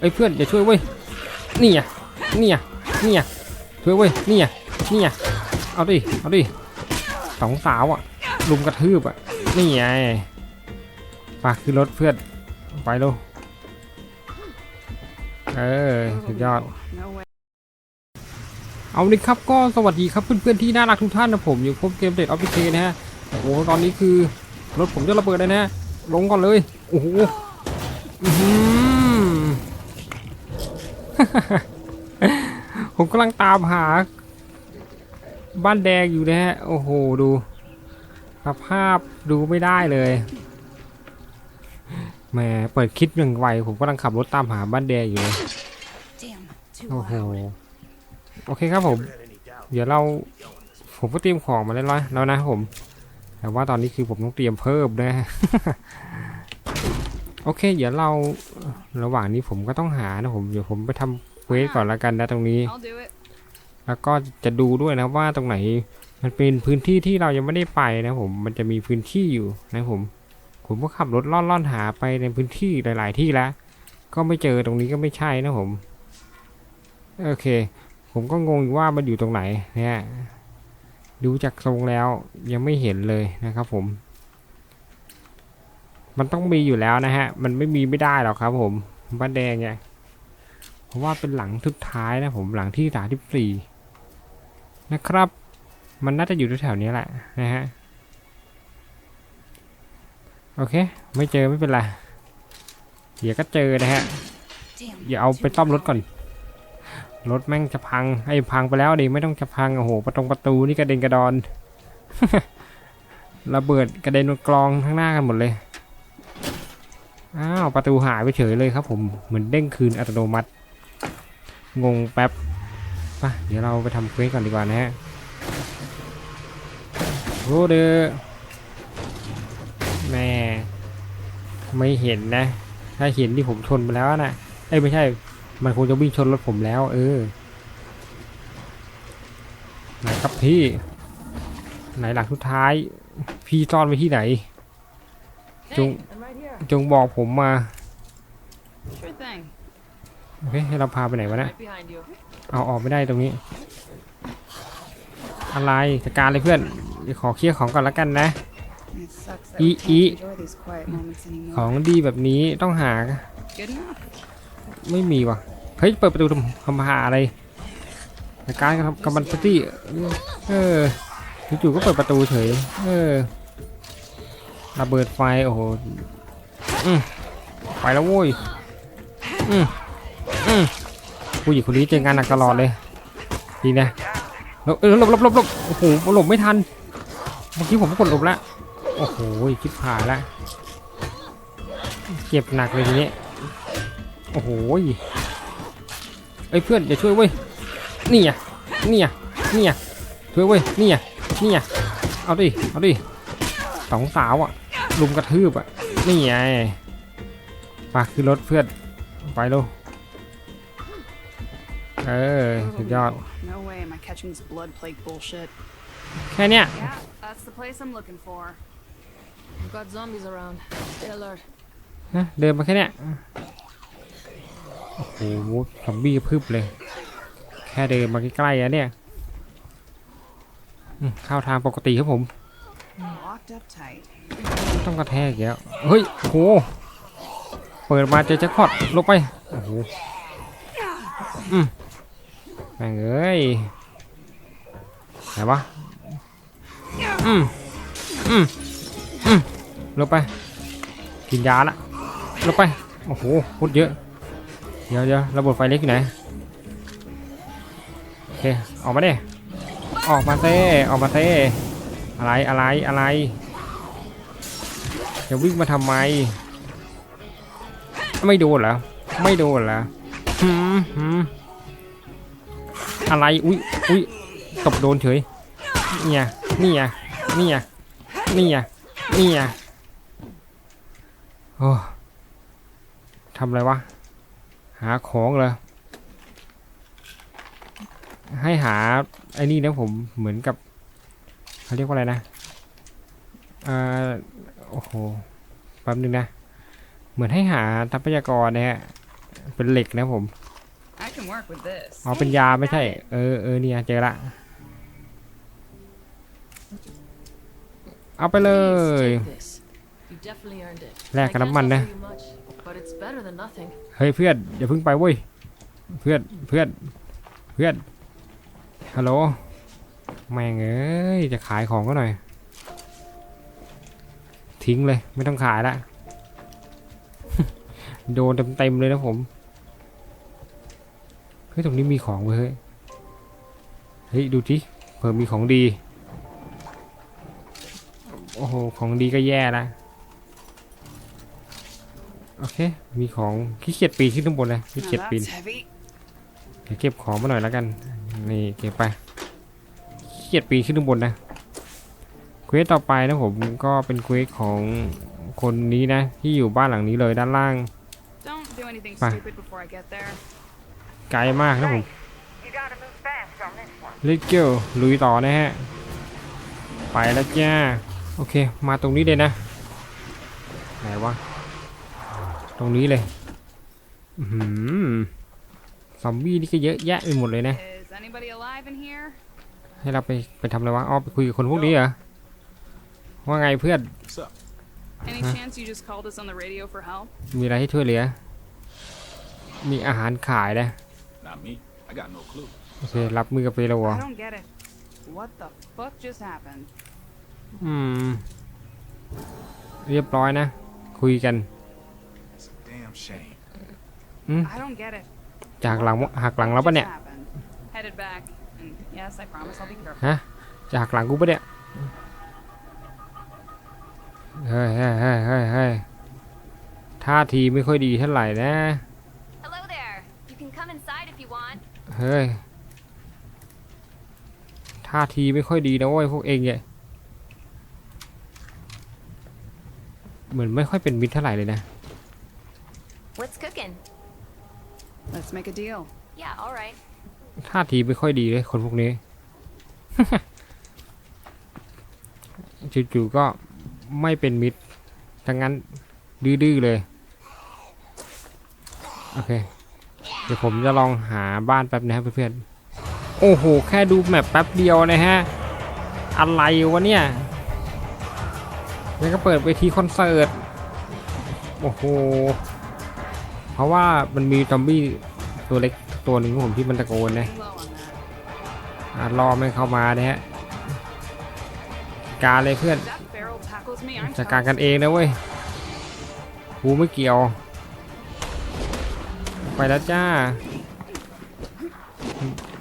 เอ้ยเพื่อนอย่าช่วยเว้ยนี่ไงนี่ไงนี่ไงช่วยเว้ยนี่ไงนี่ไงเอาดิเอาดิสองสาวอะลุมกระทืบอะนี่ไงปากคือรถเพื่อนไปลูกเออสุดยอดเอาเลยครับก็สวัสดีครับเพื่อนๆที่น่ารักทุกท่านนะผมอยู่พบเกมเด็ดออฟฟิเนะฮะโอ้โหตอนนี้คือรถผมจะระเบิดเลยนะลงก่อนเลยโอ้โห ผมกำลังตามหา บ้านแดงอยู่นะฮะ โอ้โห ดูสภาพดูไม่ได้เลยแหมเปิดคลิปอย่างไว ผมกำลังขับรถตามหาบ้านแดงอยู่เลยโอ้โหโอเคครับผม เดี๋ยวเราผมก็เตรียมของมาเรียบร้อยแล้วนะผม แต่ว่าตอนนี้คือผมต้องเตรียมเพิ่มนะ โอเค เดี๋ยวเราระหว่างนี้ผมก็ต้องหานะผมเดี๋ยวผมไปทำเควสก่อนละกันนะตรงนี้ I'll do it. แล้วก็จะดูด้วยนะว่าตรงไหน มันเป็นพื้นที่ที่เรายังไม่ได้ไปนะผมมันจะมีพื้นที่อยู่นะผมผมก็ขับรถล่อนๆหาไปในพื้นที่หลาย ๆ ที่แล้ว ก็ไม่เจอตรงนี้ก็ไม่ใช่นะผมโอเค ผมก็งงอยู่ว่ามันอยู่ตรงไหนเนี่ยดูจากทรงแล้วยังไม่เห็นเลยนะครับผม มันต้องมีอยู่แล้วนะฮะ มันไม่มีไม่ได้หรอกครับ ผมบ้านแดงเนี่ยเพราะว่าเป็นหลังทุดท้ายนะผมหลังที่สามที่สี่นะครับ มันน่าจะอยู่แถวๆนี้แหละนะฮะโอเค ไม่เจอไม่เป็นไรเดี๋ยวก็เจอนะฮะ Damn. อย่าเอาไป too ซ่อมรถก่อน รถแม่งจะพังไอ้พังไปแล้วดิไม่ต้องจะพังโอ้โหประตงประตูนี่กระเด็นกระดอนระเบิดกระเด็นกรองข้างหน้ากันหมดเลย อ้าวประตูหายไปเฉยเลยครับผมเหมือนเด้งคืนอัตโนมัติ งงแป๊บไปเดี๋ยวเราไปทำเควสก่อนดีกว่านะฮะโรเดอแม่ไม่เห็นนะ ถ้าเห็นที่ผมชนไปแล้วนะเอ้ไม่ใช่ มันคงจะวิ่งชนรถผมแล้ว เออไหนครับพี่ ไหนหลักสุดท้าย พี่ซ่อนไว้ที่ไหนจุง hey. จงบอกผมมา Sure thing. โอเคให้เราพาไปไหนวะเนะ Right behind you. เอาออกไม่ได้ตรงนี้ อะไรจัดการเลยเพื่อนเดี๋ยวขอเคลียร์ของก่อนละกันนะ It sucks that E- we can't E- enjoy these quiet moments ขอ anymore. งดีแบบนี้ต้องหา Good enough. ไม่มีว่ะ เฮ้ย เปิดประตูทำทำหาอะไรจัดการกับกับมันสตี้เออจู่ๆก็เปิดประตูเฉย เออระเบิดไฟ โอ้โห อืมไปแล้วโว้ยอืมอืมผู้หญิงคนนี้เจองานหนักตลอดเลยดีนะหลบเออหลบหลบหลบโอ้โหหลบไม่ทันเมื่อกี้ผมก็กดหลบแล้วโอ้โหชิบหาละเจ็บหนักเลยทีนี้โอ้โหเอ้ยเพื่อนอย่าช่วยเว้ยนี่ไงนี่ไงนี่ไงช่วยเว้ยนี่ไงนี่ไงเอาดิเอาดิสองสาวอะลุมกระทืบอะ นี่ไงปากคือรถเพื่อนไปลูกเออสุดยอด No way am I catching this blood plague bullshit. แค่เนี้ย Yeah, that's the place I'm looking for. We've got zombies around. Stay alert. นะเดินมาแค่เนี้ยโอ้โหซอมบี้พึบเลย แค่เดินมาใกล้ๆอะเนี่ยอืมเข้าทางปกติครับผม Locked up tight. ต้องกระแทกอีกแล้วเฮ้ยโหเปิดมาเจอแจ็คพอตลงไปโอ้โหอืมแม่งเอ้ยไหนวะอืมอืมอืมลงไป กินยาละลงไป โอ้โหพูดเยอะ เดี๋ยวเดี๋ยวระบบไฟเล็กอยู่ไหน โอเค ออกมาเด้ออกมาเต้ออกมาเต้อะไรอะไรอะไร จะวิ่งมาทำไม ไม่โดนเหรอ ไม่โดนเหรอหืมหืมอะไร อุ้ยอุ้ยตบโดนเฉย เนี่ย เนี่ย เนี่ย เนี่ย เนี่ยโอ้ทำอะไรวะ หาของเหรอให้หาไอ้นี่นะผมเหมือนกับเขาเรียกว่าอะไรนะ เอ่อ โอ้โหแป๊บนึงนะ เหมือนให้หาทรัพยากรนะฮะ เป็นเหล็กนะผม I can work with this. อ๋อเป็นยาไม่ใช่ เออเออเนี่ยเจอละ เอาไปเลย Please take this. You definitely earned it. แลกกับน้ำมันนะ I can't offer you much, but it's better than nothing. เฮ้ยเพื่อนอย่าเพิ่งไปเว้ย เพื่อนเพื่อนเพื่อน ฮัลโหล แม่งเอ้ยจะขายของก็หน่อย ทิ้งเลย ไม่ต้องขายละโดนเต็มๆเลยนะผม เฮ้ย ตรงนี้มีของเว้ย เฮ้ย ดูจิเผื่อมีของดี โอ้โห ของดีก็แย่ละโอเค มีของขี้เกียจปีนขึ้นข้างบนเลยขี้เกียจปีนเก็บของมาหน่อยแล้วกัน นี่เก็บไปขี้เกียจปีนขึ้นข้างบนนะ วสต่อไปนะผมก็เป็นเควสของคนนี้นะ ที่อยู่บ้านหลังนี้เลยด้านล่าง Don't do anything Fine. stupid before I get there. ไกลมากนะผม You gotta move fast on this one. เลเกลลุยต่อนะฮะ ไปแล้วจ้า โอเค มาตรงนี้เลยนะ ไหนวะ ตรงนี้เลยอือหือซอมบี้นี่ก็เยอะแยะไปหมดเลยนะ Is anybody alive in here? ให้เราไปไปทำอะไรวะอ๋อไปคุยกับคนพวกนี้เหรอ ว่าไงเพื่อน What's up? Any Huh? chance you just called us on the radio for help? มีอะไรให้ช่วยเหลือ มีอาหารขายนะ Not me. I got no clue. โอเครับมือกับเปโล I อะ don't get it. What the fuck just happened? อืม เรียบร้อยนะ คุยกัน It's a damn shame. I don't get it. จากหลังหักหลังแล้ว What ปะเนี่ย just happened? Headed back. And yes, I promise I'll be careful. ฮะจะหักหลังกูปะเนี่ย เฮ้ยเฮ้ยเฮ้ยเฮ้ยเฮ้ยท่าทีไม่ค่อยดีเท่าไหร่นะ Hello there. You can come inside if you want. เฮ้ย ท่าทีไม่ค่อยดีนะเว้ยพวกเองเนี่ย เหมือนไม่ค่อยเป็นมิตรเท่าไหร่เลยนะ What's cooking? Let's make a deal. Yeah, all right. ท่าทีไม่ค่อยดีเลยคนพวกนี้จู่ๆก็ ไม่เป็นมิตรทั้งนั้นดื้อๆเลย โอเค เดี๋ยวผมจะลองหาบ้านแป๊บนะครับเพื่อนๆ โอ้โห แค่ดูแมปแป๊บเดียวนะฮะ อะไรวะเนี่ย แล้วก็เปิดเวทีคอนเสิร์ต โอ้โห เพราะว่ามันมีซอมบี้ตัวเล็กตัวหนึ่งของผมที่มันตะโกนนะ Hang low on that. อะรอไม่เข้ามานะฮะ การเลยเพื่อน จัดการกันเองนะเว้ยกูไม่เกี่ยว ไปแล้วจ้า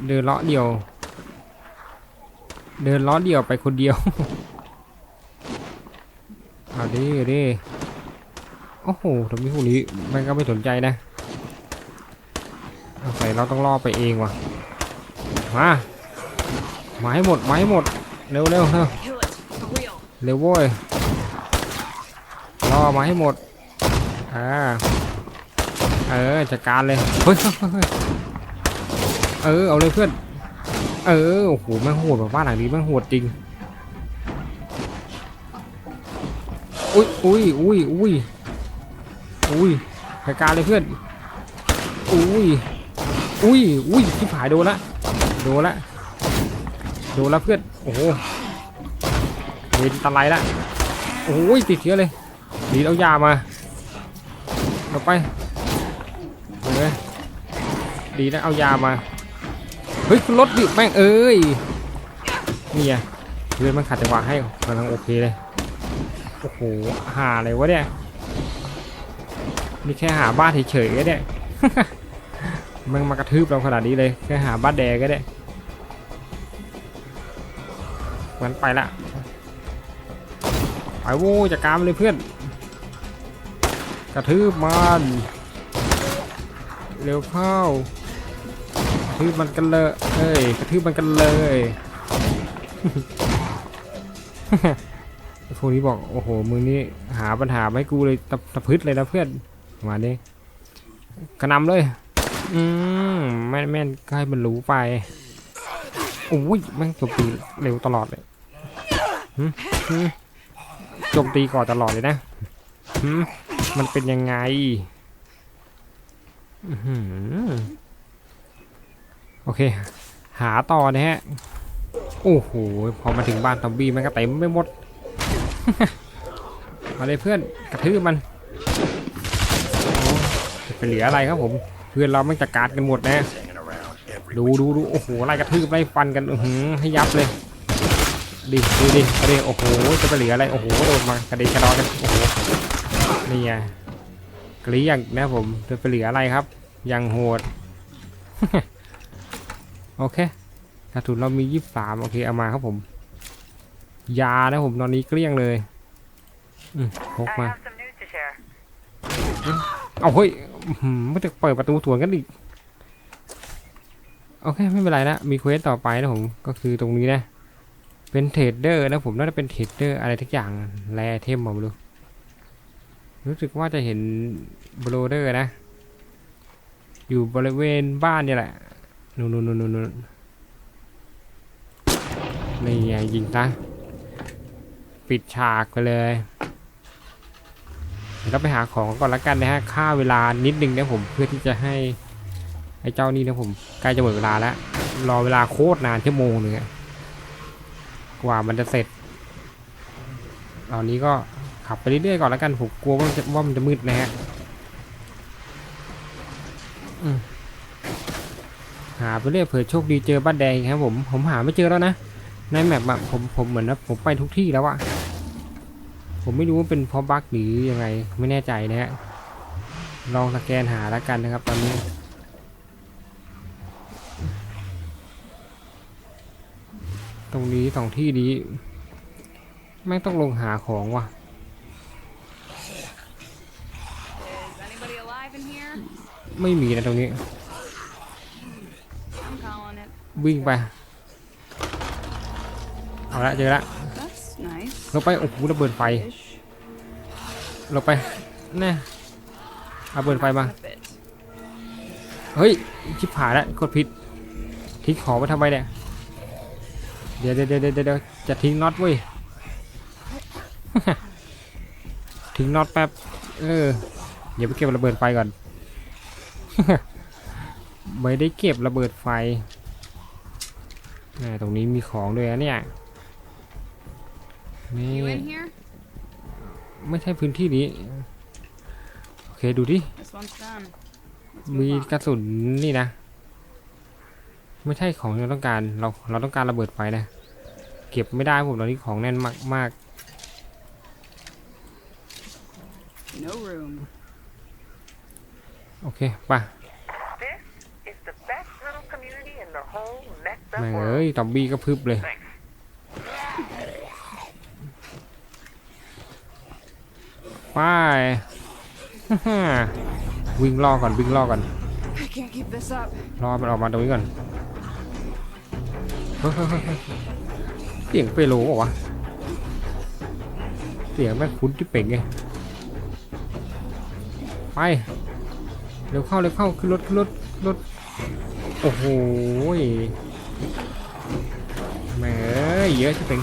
เดินเลาะเดียว เดินเลาะเดียวไปคนเดียว เอาดิเอาดิโอ้โหทำไมพวกนี้มันก็ไม่สนใจนะเอาใส่เราต้องล่อไปเองว่ะ มามาให้หมดมาให้หมด เร็วเร็วเร็วเร็วโว้ย อมาให้หมดอ่าเออจัดการเลยเฮ้ยเฮ้ยเออเอาเลยเพื่อน เออโอ้โหแม่งโหดแบบบ้านหลังนี้แม่งโหดจริงอุ้ยอุ้ยอุ้ยอุ้ยอุ้ยจัดการเลยเพื่อนอุ้ยอุ้ยอุ้ยที่ผายโดนละโดนละโดนละเพื่อนโอ้โหเวนตะไลละโอ้ยติดเชื้อเลย ดีเอายามาเราไปเฮ้ยดีนะเอายามา เฮ้ยรถดิแม่งเอ้ยนี่ไงเพื่อนมันขัดจังหวะให้กำลังโอเคเลย โอ้โห หาอะไรวะเนี่ยนี่แค่หาบ้านเฉยๆก็เนี่ยมันมากระทืบเราขนาดนี้เลย แค่หาบ้านแดงก็ได้งั้นไปละ ไปโว้จัดการมเลยเพื่อน กระทืบมันเร็วเข้ากระทืบมันกันเลยเอ้ยกระทืบมันกันเลยพวกนี้บอกโอ้โหมึงนี่หาปัญหาไม่กูเลยตะตะพึดเลยนะเพื่อนมาดิกระนำเลย อืมแม่นแม่นๆก็ให้มันรู้ไปโอ้ยแม่งโจมตีเร็วตลอดเลยหึหึโจมตีก่อนตลอดเลยนะ มันเป็นยังไงอื้อหือโอเค หาต่อนะฮะ โอ้โห พอมาถึงบ้านซอมบี้มันก็เต็มไปหมด มาเลยเพื่อนกระทืบมันจะไปเหลืออะไรครับผม เพื่อนเราไม่จัดการกันหมดนะ ดูดูดูโอ้โหไล่กระทืบไล่ฟันกันอื้อหือให้ยับเลยดิดูดิอาดิโอ้โหจะไปเหลืออะไรโอ้โหโดนมากระเด็นกระดอนกันโอ้โห นี่ไงกลี้ยงนะผมจะไปเหลืออะไรครับยังโหด โอเคกระสุนเรามียี่สามโอเคเอามาครับผม ยานะผมตอนนี้เกลี้ยงเลยอืมพกมาเอาเฮ้ยอื้อหือไม่จะเปิดประตูสวนกันอีก โอเค ไม่เป็นไรนะ มีเควสต่อไปนะผม ก็คือตรงนี้นะ เป็นเทรดเดอร์นะผม น่าจะเป็นเทรดเดอร์อะไรทุกอย่าง แรเทมมาไม่รู้ รู้สึกว่าจะเห็นโบรเดอร์นะ อยู่บริเวณบ้านนี่แหละนู่นนู่นนู่นนู่นนี่ไงยิงซะปิดฉากไปเลยเดี๋ยวเราไปหาของก่อนละกันนะฮะค่าเวลานิดนึงนะผมเพื่อที่จะให้ไอ้เจ้านี่นะผมใกล้จะหมดเวลาแล้วรอเวลาโคตรนานชั่วโมงหนึงอะกว่ามันจะเสร็จตอนนี้ก็ ขับไปเรื่อยๆก่อนละกันผมกลัวว่ามันจะว่ามันจะมืดนะฮะหาไปเรื่อยเผื่อโชคดีเจอบ้านแดงครับผมผมหาไม่เจอแล้วนะในแมปอะผมผมเหมือนนะผมไปทุกที่แล้วอะผมไม่รู้ว่าเป็นเพราะบั๊กหรือยังไงไม่แน่ใจนะฮะลองสแกนหาแล้วกันนะครับตอนนี้ตรงนี้สองที่นี้ไม่ต้องลงหาของว่ะ ไม่มีนะตรงนี้ วิ่งไป เอาละเจอละ That's nice. เราไป โอ้โหระเบิดไฟ เราไปแน่เอาระเบิดไฟมา เฮ้ยชิบหายแล้วกดผิด ทิ้งของไปทำไมเนี่ยเดี๋ยวเดี๋ยวเดี๋ยวเดี๋ยวเดี๋ยวจะทิ้งน็อตเว้ย ทิ้งน็อตแป๊บ เออ เดี๋ยวไปเก็บระเบิดไฟก่อน ไม่ได้เก็บระเบิดไฟแหมตรงนี้มีของด้วยนะเนี่ยนี่ You in here? ไม่ใช่พื้นที่นี้ โอเคดูดิ This one's done. Let's มี move on. กระสุนนี่นะ ไม่ใช่ของที่เราต้องการ เราเราต้องการระเบิดไฟนะ เก็บไม่ได้ผมตอนนี้ของแน่นมากมาก No room. โอเคไป่ะ This is the best little community in the whole messed up แม่ง world. เอ้ยตอมบี้ก็พึบเลย Thanks. ไปวิ่งล่อก่อนวิ่งล่อก่อน I can't keep this up. รอมันออกมาตรงนี้ก่อนเฮ้ยเฮ้ยเฮ้ยเฮ้ยเสียงเปโลบอกวะเสียงแม่งคุ้นที่เป่งไงไป เร็วเข้าเร็วเข้าขึ้นรถขึ้นรถรถโอ้โหแหมเยอะที่เป่ง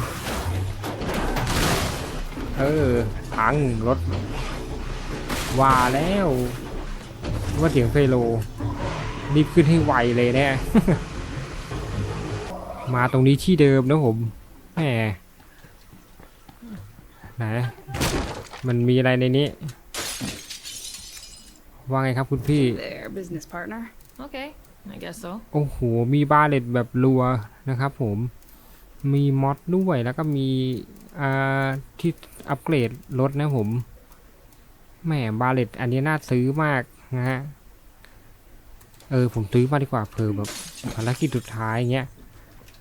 เออพังรถว่าแล้วว่าเสียงเฟโลรีบขึ้นให้ไวเลยแน่มาตรงนี้ที่เดิมนะผมแหมไหนมันมีอะไรในนี้ ว่าไงครับคุณพี่ There, business partner. Okay, I guess so. โอ้โห มีบาเลตแบบรัวนะครับผม มีมอดด้วยแล้วก็มีอ่าที่อัปเกรดรถนะผม แหมบาเลตอันนี้น่าซื้อมากนะฮะ เออ ผมซื้อมาดีกว่าเผื่อแบบภารกิจสุดท้ายเงี้ย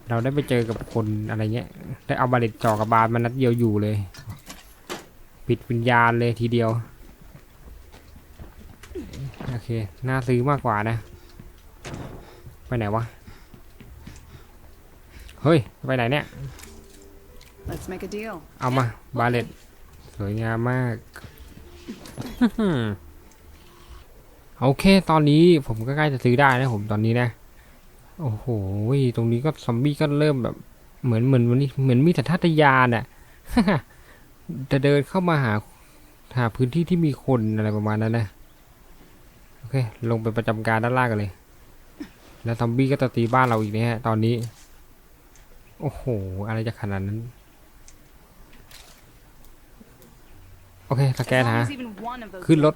เราได้ไปเจอกับคนอะไรเงี้ย ได้เอาบาเลตจ่อกับบาลมันนัดเดียวอยู่เลย ปิดวิญญาณเลยทีเดียวโอเค น่าซื้อมากกว่านะ ไปไหนวะ เฮ้ย ไปไหนเนี่ย Let's make a deal. เอามา บาเลตสวยงามมาก โอเค ตอนนี้ผมก็ใกล้จะซื้อได้นะผมตอนนี้นะ โอ้โห ตรงนี้ก็ซอมบี้ก็เริ่มแบบ เหมือนเหมือนวันนี้เหมือนมีแต่ทัตยานอะจะเดินเข้ามาหาหาพื้นที่ที่มีคนอะไรประมาณนั้นนะ โอเค ลงไปประจำการด้านล่างกันเลย แล้วซอมบี้ก็จะตีบ้านเราอีกเนี่ยฮะ ตอนนี้ โอ้โห อะไรจะขนาดนั้น โอเคสแกนหาขึ้นรถ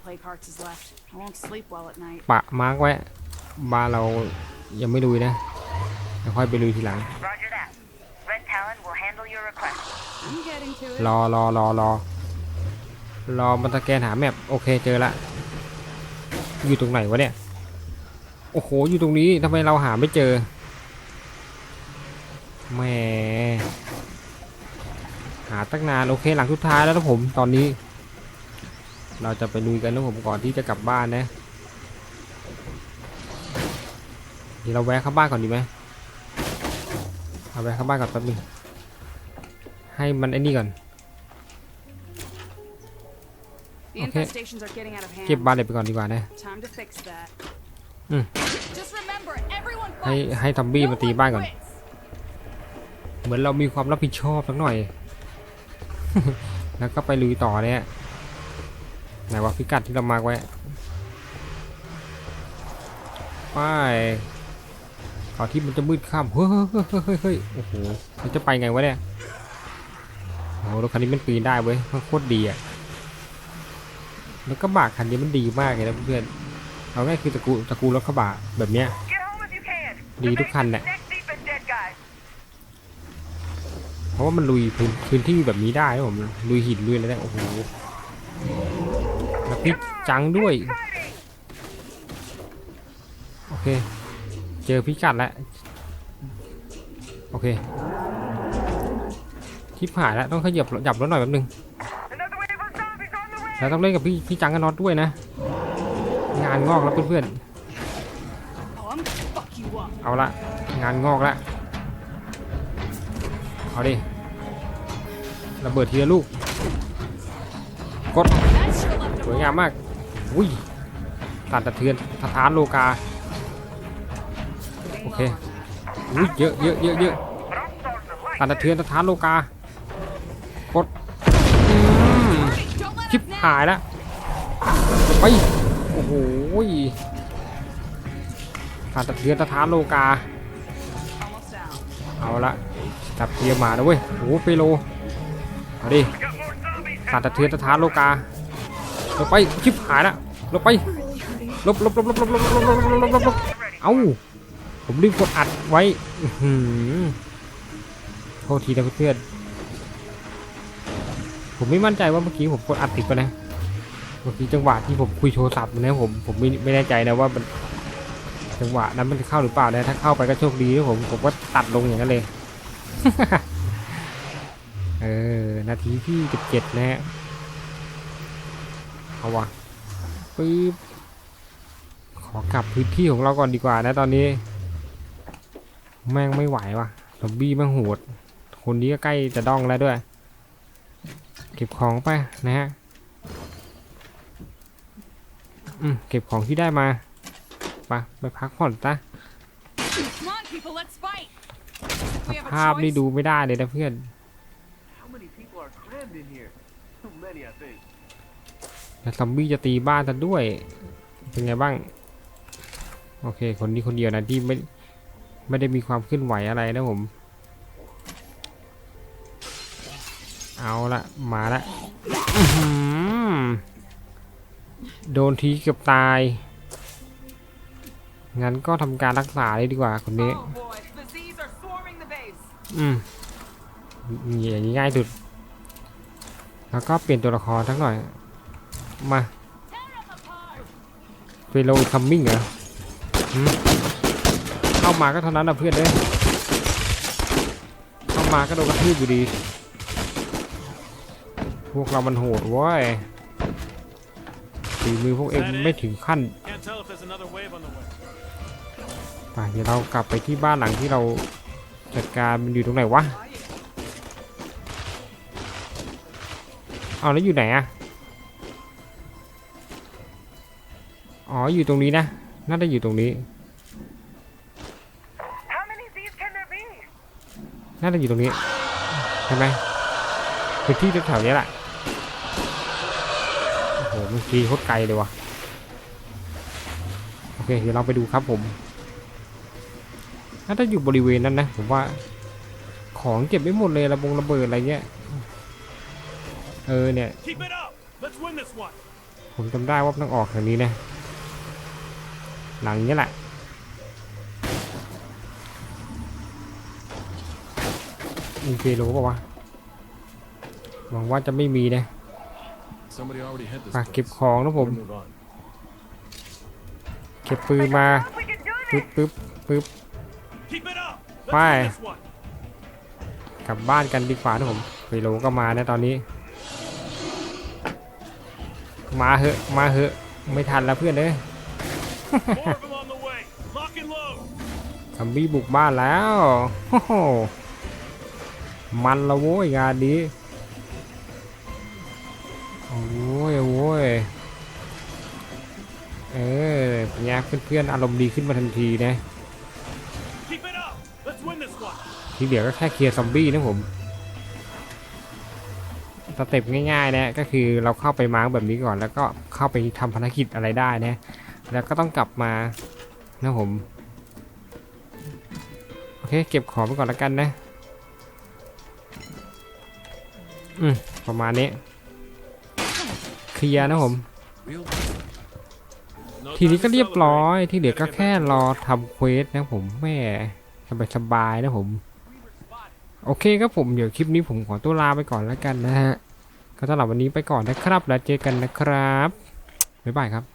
ปะมาร์กไว้ บ้านเรายังไม่ลุยนะยค่อยไปลุยทีหลัง รอรอรอรอรอมันสแกนหาแมปโอเคเจอละ อยู่ตรงไหนวะเนี่ย โอ้โห อยู่ตรงนี้ทำไมเราหาไม่เจอ แหม หาตั้งนานโอเคหลังสุดท้ายแล้วนะผมตอนนี้ เราจะไปลุยกันนะผมก่อนที่จะกลับบ้านนะเดี๋ยวเราแวะเข้าบ้านก่อนดีไหมเอาแวะเข้าบ้านก่อนแป๊บนึงให้มันไอ้นี่ก่อน The Okay. infestations are getting out of hand. เก็บบ้านเด็กไปก่อนดีกว่านะ Time to fix that. Mm. Just remember, everyone ให้ fights. ให้ทอมบี้ No มาตี one บ้านก่อน quits. เหมือนเรามีความรับผิดชอบสักหน่อย แล้วก็ไปลุยต่อเนี่ยไหนวะพิกัดที่เรามาร์กไว้ไปก่อนที่มันจะมืดค่ำเฮ้ยเฮ้ยเฮ้ยเฮ้ยโอ้โหมันจะไปไงวะเนี่ยโอ้โหรถคันนี้มันปีนได้เว้ยมันโคตรดีอะ แล้วก็บากคันนี้มันดีมากเลยนะเพื่อนเอาง่ายคือตะกูตะกูลรถกระบะแบบเนี้ย Get home if you can. Đi The đúc khăn base nè. is neck deep in dead guys. เพราะว่ามันลุยพื้นพื้นที่แบบนี้ได้ผมลุยหินลุยอะไรได้โอ้โหแล้วพลิกจังด้วยโอเค เจอพิกัดแล้วโอเคทิพหายแล้วต้องขยับหยับรถหน่อยแป๊บนึง zombies on the way! แล้วต้องเล่นกับพี่พี่จังกับน็อตด้วยนะ งานงอกแล้วเพื่อนๆ เอาละงานงอกล้วเอาดิระเบิดทีละลูก กด สวยงามมาก อุ้ยสั่นสะเทือนสถานโลกา Getting Okay. low on that. อุ้ยเยอะเยอะเยอะเยอะ But I'm starting to like สั่นสะเทือนสถานโลกา หายแล้วไปโอ้โหสั่นสะเทือนสถานโลกา เอาละจับเทียร์มาแล้วเว้ยโอ้โหเปโลเอาดิ Got more zombies สั่นสะเทือนสถานโลกาลงไปชิบหายแล้วลงไปลบลบลบลบลบลบลบลบลบลบลบเอ้าผมลืมกดอัดไว้โทษทีนะเพื่อน ผมไม่มั่นใจว่าเมื่อกี้ผมกดอัดติดไปะนะ เมื่อกี้จังหวะที่ผมคุยโทรศัพท์นะผมผมไม่ไม่แน่ใจนะว่ามันจังหวะนั้นมันจะเข้าหรือเปล่านะ ถ้าเข้าไปก็โชคดีนะผมผมก็ตัดลงอย่างนั้นเลย เออ นาทีที่สิบเจ็ดนะฮะเอาวะปึ๊บขอกลับพื้นที่ของเราก่อนดีกว่านะตอนนี้ แม่งไม่ไหวว่ะซอมบี้แม่งโหด คนนี้ก็ใกล้จะด้องแล้วด้วย เก็บของไปนะฮะอืมเก็บของที่ได้มาไปไปพักผ่อนซะภาพนี่ดูไม่ได้เลยนะเพื่อนแล้วซอมบี้จะตีบ้านซะด้วย เป็นไงบ้าง โอเค คนนี้คนเดียวนะที่ไม่ไม่ได้มีความเคลื่อนไหวอะไรนะผม เอาละมาละโดนทีเกือบตาย งั้นก็ทำการรักษาเลยดีกว่าคนนี้ Oh boy, อืมอย่างนี้ง่ายสุด แล้วก็เปลี่ยนตัวละครทั้งหน่อย มาเฟโลคัมมิ่งเหรอเข้ามาก็เท่านั้นนะเพื่อนเลยเข้ามาก็โดนกระทืบอยู่ดี พวกเรามันโหดเว้ยฝีมือพวกเองไม่ถึงขั้น Can't tell if there's another wave on the way. ไปเดี๋ยวเรากลับไปที่บ้านหลังที่เราจัดการมันอยู่ตรงไหนวะเอาแล้วอยู่ไหนอะอ๋ออยู่ตรงนี้นะ น่าจะอยู่ตรงนี้ How many Z's can there be? น่าจะอยู่ตรงนี้ใช่ไหมพื้นที่แถวๆนี้แหละโอ้โห เมื่อกี้โคตรไกลเลยวะเคเดี๋ยวเราไปดูครับผมถ้าอยู่บริเวณนั้นนะผมว่าของเก็บไม่หมดเลยระบงระเบิดอะไรเงี้ยเออเนี่ย Keep it up. Let's win this one. ผมจำได้ว่าต้องออกทางนี้นะหลังนี้แหละมีเฟโลเปล่าวะหวังว่าจะไม่มีนะ Somebody already hit this มา place. เก็บของนะผม Move on. เก็บปืนมา We can do ปึ๊บปึ๊บปึ๊บ Keep it up. Let's Bye. win this one. กลับบ้านกันดีกว่านะผมเฟโลก็มานะตอนนี้ มาเหอะมาเหอะไม่ทันแล้วเพื่อนเอ้ย More of them on the way. Lock and load. ซัมบี้บุกบ้านแล้วโอ้โหมันละโว้ยงานนี้ โอ้ยโว้ยเออเป็นไงเพื่อนๆอารมณ์ดีขึ้นมาทันทีนะ Keep it up. Let's win this one. ทีเดียวก็แค่เคลียร์ซอมบี้นะผมสเต็ปง่ายๆนะก็คือเราเข้าไปมาร์กแบบนี้ก่อน แล้วก็เข้าไปทำภารกิจอะไรได้นะแล้วก็ต้องกลับมานะผมโอเคเก็บของไปก่อนแล้วกันนะ อืมประมาณนี้ เคลียร์นะผม No ทีนี้ time ก็ to เรียบ celebrate. ร้อย ที่เหลือก็แค่รอทำเควสนะผมแม่สบายๆนะผม โอเคครับผม เดี๋ยวคลิปนี้ผมขอตัวลาไปก่อนแล้วกันนะฮะ ก็สำหรับวันนี้ไปก่อนนะครับ แล้วเจอกันนะครับ บ๊ายบายครับ